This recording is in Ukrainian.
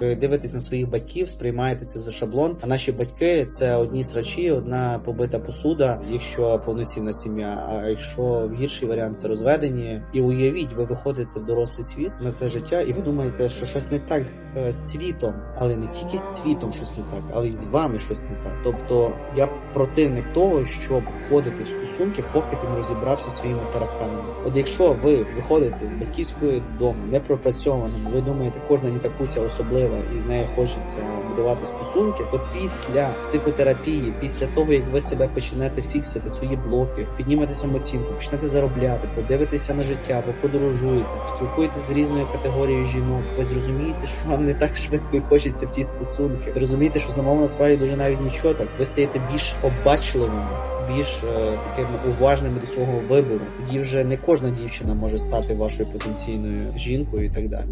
Ви дивитесь на своїх батьків, сприймаєте це за шаблон. А наші батьки це одні срачі, одна побита посуда, якщо повноцінна сім'я. А якщо гірший варіант це розведені. І уявіть, ви виходите в дорослий світ на це життя, і ви думаєте, що щось не так світом, але не тільки з світом щось не так, але й з вами щось не так. Тобто я противник того, щоб входити в стосунки, поки ти не розібрався своїми тараканами. От якщо ви виходите з батьківської дому непропрацьованим, ви думаєте, кожна нітакуся особлива і з нею хочеться будувати стосунки, то після психотерапії, після того як ви себе почнете фіксити свої блоки, піднімете самооцінку, почнете заробляти, подивитеся на життя, ви подорожуєте, спілкуєтесь з різною категорією жінок. Ви зрозумієте, що вам не так швидко і хочеться в ті стосунки. Розумієте, що замовно насправді дуже навіть нічого так. Ви стаєте більш обачливими. Більш е, такими уважними до свого вибору, тоді вже не кожна дівчина може стати вашою потенційною жінкою і так далі.